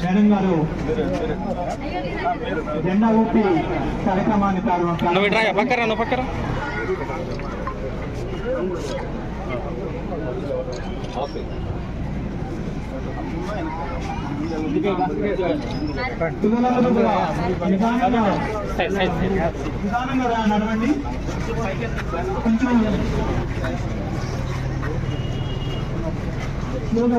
Madam గారు జెండా ఊపి కార్యక్రమాన్ని ప్రారంభం నువ్వు ఇట్రా పక్కరా నువ్వు పక్కరా. పిల్లలందరూ కూడా నిదానంగా నిదానంగా రా- నడవండి. కొంచెం స్లోగా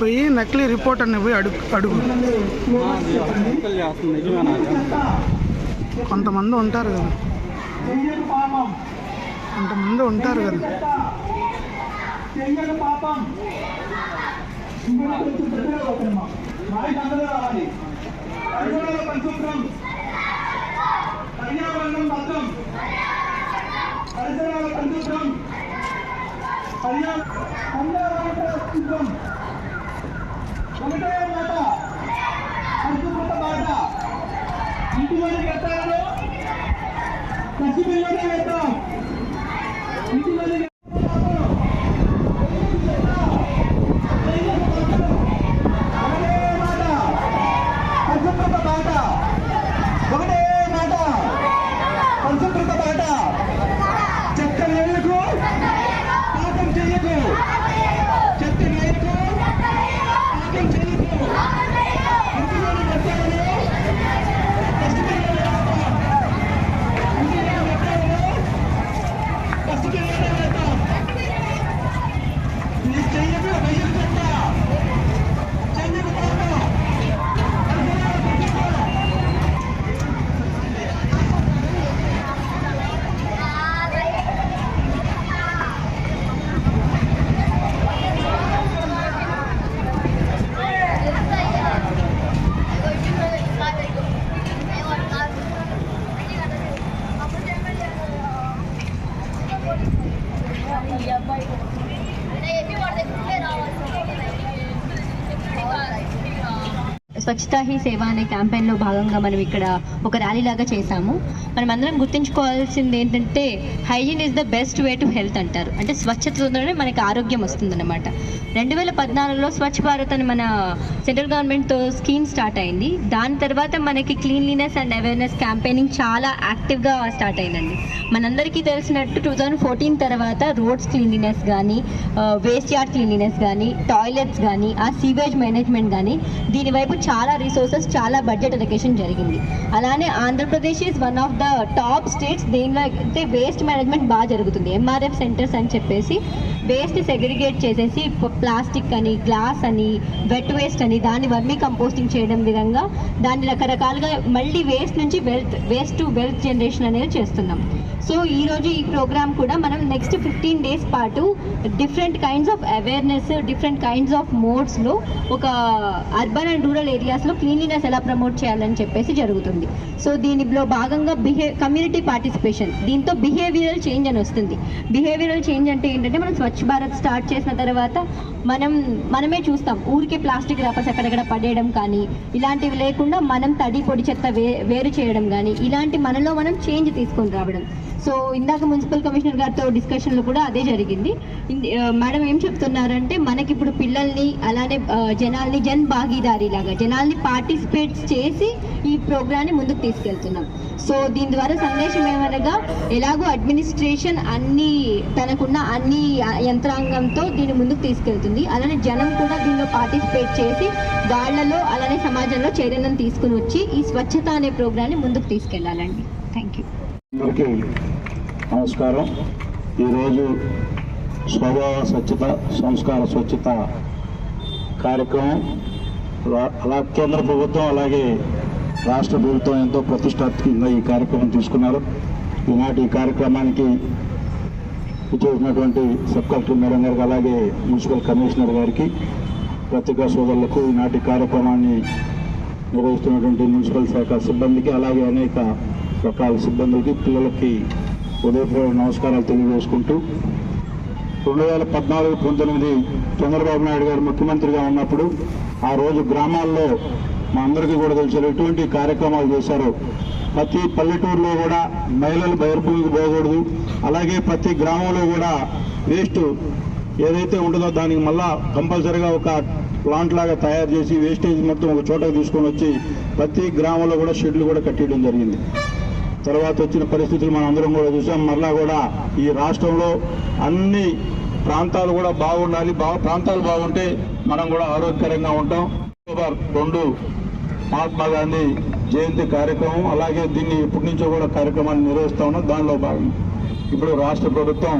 పోయి నకిలీ రిపోర్ట్ అని పోయి అడుగు అడుగు. కొంతమంది ఉంటారు కదా. కొంతమంది ఉంటారు కదా. పరిసరాల పరిశుభ్రం. పర్యావరణం భద్రం పరిసరాల పరిశుభ్రం పర్యావరణ పరిశుభ్రం. ఒకటే మాట. పరిశుభ్రత బాట ఇంటి మీద కట్టాలను కసిపిల్లనే వేద్దాం ఇంటి మీద స్వచ్ఛతా హీ సేవ అనే క్యాంపెయిన్లో భాగంగా మనం ఇక్కడ ఒక ర్యాలీ లాగా చేశాము. మనం అందరం గుర్తుంచుకోవాల్సింది ఏంటంటే hygiene is the best way to health అంటారు. అంటే స్వచ్ఛతతోనే మనకి ఆరోగ్యం వస్తుందన్నమాట. రెండు వేల పద్నాలుగులో స్వచ్ఛ భారత్ అని మన సెంట్రల్ గవర్నమెంట్తో స్కీమ్ స్టార్ట్ అయింది. దాని తర్వాత మనకి క్లీన్లీనెస్ అండ్ అవేర్నెస్ క్యాంపెయినింగ్ చాలా యాక్టివ్గా స్టార్ట్ అయిందండి. మనందరికీ తెలిసినట్టు టూ థౌజండ్ ఫోర్టీన్ తర్వాత రోడ్స్ క్లీన్లీనెస్ కానీ వేస్ట్ యార్డ్ క్లీన్లీనెస్ కానీ టాయిలెట్స్ కానీ ఆ సీవేజ్ మేనేజ్మెంట్ కానీ దీని వైపు చాలా రిసోర్సెస్ చాలా బడ్జెట్ అలొకేషన్ జరిగింది. అలానే Andhra Pradesh is one of the top states దీనిలో అయితే వేస్ట్ మేనేజ్మెంట్ బాగా జరుగుతుంది. ఎంఆర్ఎఫ్ సెంటర్స్ అని చెప్పేసి వేస్ట్ సెగ్రిగేట్ చేసేసి ప్లాస్టిక్ అని గ్లాస్ అని వెట్ వేస్ట్ అని దాన్ని వర్మీ కంపోస్టింగ్ చేయడం విధంగా దాన్ని రకరకాలుగా మళ్ళీ వేస్ట్ నుంచి wealth waste to wealth generation అనేది చేస్తున్నాం. సో ఈ రోజు ఈ ప్రోగ్రామ్ కూడా మనం నెక్స్ట్ ఫిఫ్టీన్ డేస్ పాటు different kinds of awareness different kinds of మోడ్స్లో ఒక అర్బన్ అండ్ రూరల్ ఏరియాస్లో క్లీన్లీనెస్ ఎలా ప్రమోట్ చేయాలని చెప్పేసి జరుగుతుంది. సో దీనిలో భాగంగా బిహే కమ్యూనిటీ పార్టిసిపేషన్ దీంతో బిహేవియరల్ చేంజ్ అని వస్తుంది. బిహేవియరల్ చేంజ్ అంటే ఏంటంటే మనం స్వచ్ఛ భారత్ స్టార్ట్ చేసిన తర్వాత మనం మనమే చూస్తాం. ఊరికే ప్లాస్టిక్ ర్యాపర్స్ ఎక్కడెక్కడ పడేయడం కానీ ఇలాంటివి లేకుండా మనం తడి పొడి చెత్త వే వేరు చేయడం కానీ ఇలాంటి మనలో మనం చేంజ్ తీసుకొని రావడం. సో ఇందాక మున్సిపల్ కమిషనర్ గారితో డిస్కషన్లో కూడా అదే జరిగింది. మేడం ఏం చెప్తున్నారంటే మనకి ఇప్పుడు పిల్లల్ని అలానే జనాల్ని జన్ భాగీదారి లాగా జనాల్ని పార్టిసిపేట్ చేసి ఈ ప్రోగ్రాన్ని ముందుకు తీసుకెళ్తున్నాం. సో దీని ద్వారా సందేశం ఏమనగా ఎలాగో అడ్మినిస్ట్రేషన్ అన్ని తనకున్న అన్ని యంత్రాంగంతో దీన్ని ముందుకు తీసుకెళ్తుంది అలానే జనం కూడా దీనిలో పార్టిసిపేట్ చేసి వాళ్ళలో అలానే సమాజంలో చైతన్యం తీసుకుని వచ్చి ఈ స్వచ్ఛత అనే ప్రోగ్రాన్ని ముందుకు తీసుకెళ్ళాలండి. థ్యాంక్ యూ నమస్కారం. ఈరోజు స్వభావ స్వచ్ఛత సంస్కార స్వచ్ఛత కార్యక్రమం రా- అలా కేంద్ర ప్రభుత్వం అలాగే రాష్ట్ర ప్రభుత్వం ఎంతో ప్రతిష్టాత్మకంగా ఈ కార్యక్రమం తీసుకున్నారు. ఈనాటి ఈ కార్యక్రమానికి చేసినటువంటి సబ్ కలెక్టర్ మేడం గారికి అలాగే మున్సిపల్ కమిషనర్ గారికి పత్రికా సోదరులకు ఈనాటి కార్యక్రమాన్ని నిర్వహిస్తున్నటువంటి మున్సిపల్ శాఖ సిబ్బందికి అలాగే అనేక రకాల సిబ్బందికి పిల్లలకి ఉదయపూర్వక నమస్కారాలు తెలియజేసుకుంటూ రెండు వేల పద్నాలుగు పంతొమ్మిది చంద్రబాబు నాయుడు గారు ముఖ్యమంత్రిగా ఉన్నప్పుడు ఆ రోజు గ్రామాల్లో మా అందరికీ కూడా తెలిసారు ఎటువంటి కార్యక్రమాలు చేశారో. ప్రతి పల్లెటూరులో కూడా మహిళలు బహిర్భూమికి పోకూడదు. అలాగే ప్రతి గ్రామంలో కూడా వేస్ట్ ఏదైతే ఉంటుందో దానికి మళ్ళా కంపల్సరీగా ఒక ప్లాంట్ లాగా తయారు చేసి వేస్టేజ్ మొత్తం ఒక చోట తీసుకొని వచ్చి ప్రతి గ్రామంలో కూడా షెడ్లు కూడా కట్టేయడం జరిగింది. తర్వాత వచ్చిన పరిస్థితులు మనం అందరం కూడా చూసాం. మరలా కూడా ఈ రాష్ట్రంలో అన్ని ప్రాంతాలు కూడా బాగుండాలి. బాగా ప్రాంతాలు బాగుంటే మనం కూడా ఆరోగ్యకరంగా ఉంటాం. అక్టోబర్ రెండు. మహాత్మా గాంధీ జయంతి కార్యక్రమం అలాగే దీన్ని ఎప్పటి నుంచో కూడా కార్యక్రమాన్ని నిర్వహిస్తా ఉన్నాం. దానిలో భాగం ఇప్పుడు రాష్ట్ర ప్రభుత్వం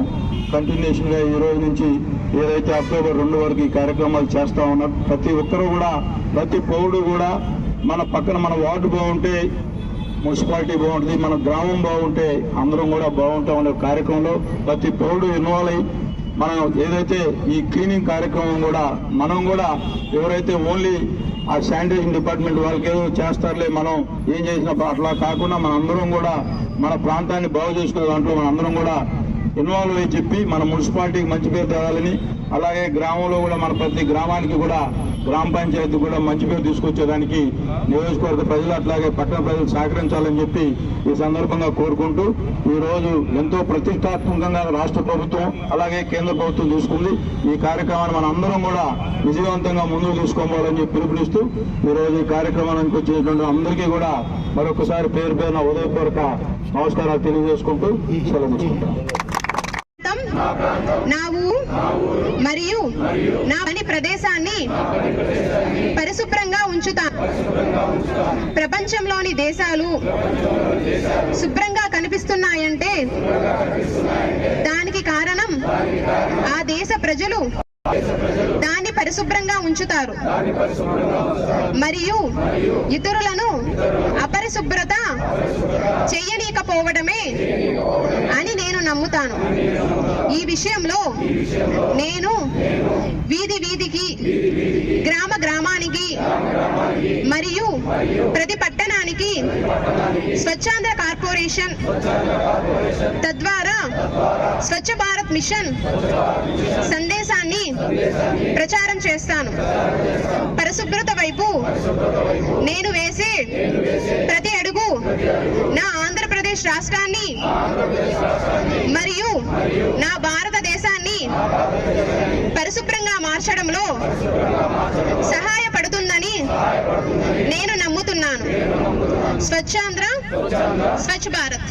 కంటిన్యూషన్ ఈ రోజు నుంచి ఏదైతే అక్టోబర్ రెండు వరకు ఈ కార్యక్రమాలు చేస్తూ ఉన్నారు ప్రతి ఒక్కరూ కూడా ప్రతి పౌరుడు కూడా మన పక్కన మన వార్డు బాగుంటే మున్సిపాలిటీ బాగుంటుంది మన గ్రామం బాగుంటే అందరం కూడా బాగుంటాం అనే కార్యక్రమంలో ప్రతి పౌరుడు ఇన్వాల్వ్ అయ్యి మనం ఏదైతే ఈ క్లీనింగ్ కార్యక్రమం కూడా మనం కూడా ఎవరైతే ఓన్లీ ఆ శానిటేషన్ డిపార్ట్మెంట్ వాళ్ళకి ఏదో చేస్తారులే మనం ఏం చేసినా అట్లా కాకుండా మన అందరం కూడా మన ప్రాంతాన్ని బాగు చేసుకునే దాంట్లో మన అందరం కూడా ఇన్వాల్వ్ అయ్యి చెప్పి మన మున్సిపాలిటీకి మంచి పేరు తేవాలని అలాగే గ్రామంలో కూడా మన ప్రతి గ్రామానికి కూడా గ్రామ పంచాయతీ కూడా మంచి పేరు తీసుకొచ్చేదానికి నియోజకవర్గ ప్రజలు అట్లాగే పట్టణ ప్రజలు సహకరించాలని చెప్పి ఈ సందర్భంగా కోరుకుంటూ ఈ రోజు ఎంతో ప్రతిష్టాత్మకంగా రాష్ట్ర ప్రభుత్వం అలాగే కేంద్ర ప్రభుత్వం తీసుకుంది. ఈ కార్యక్రమాన్ని మన అందరం కూడా విజయవంతంగా ముందుకు తీసుకోవాలని చెప్పి పిలుపునిస్తూ ఈ రోజు ఈ కార్యక్రమానికి వచ్చేటువంటి అందరికీ కూడా మరొకసారి పేరు పేరున ఉదయపూర్వక నమస్కారాలు తెలియజేసుకుంటూ సెలవు తీసుకుంటాం. మరియు నా పని ప్రదేశాన్ని పరిశుభ్రంగా ఉంచుతా ప్రపంచంలోని దేశాలు శుభ్రంగా కనిపిస్తున్నాయంటే దానికి కారణం ఆ దేశ ప్రజలు పరిశుభ్రంగా ఉంచుతారు. మరియు ఇతరులను అపరిశుభ్రత చెయ్యనీకపోవడమే అని నేను నమ్ముతాను. ఈ విషయంలో నేను వీధి వీధికి గ్రామ గ్రామానికి మరియు ప్రతి పట్టణానికి స్వచ్ఛాంధ్ర కార్పొరేషన్ తద్వారా స్వచ్ఛ భారత్ మిషన్ సందేశాన్ని ప్రచారం చేస్తాను. పరిశుభ్రత వైపు నేను వేసే ప్రతి అడుగు నా ఆంధ్రప్రదేశ్ రాష్ట్రాన్ని మరియు నా భారతదేశాన్ని పరిశుభ్రంగా మార్చడంలో సహాయపడుతుందని నేను నమ్ముతున్నాను. స్వచ్ఛాంధ్ర స్వచ్ఛ భారత్.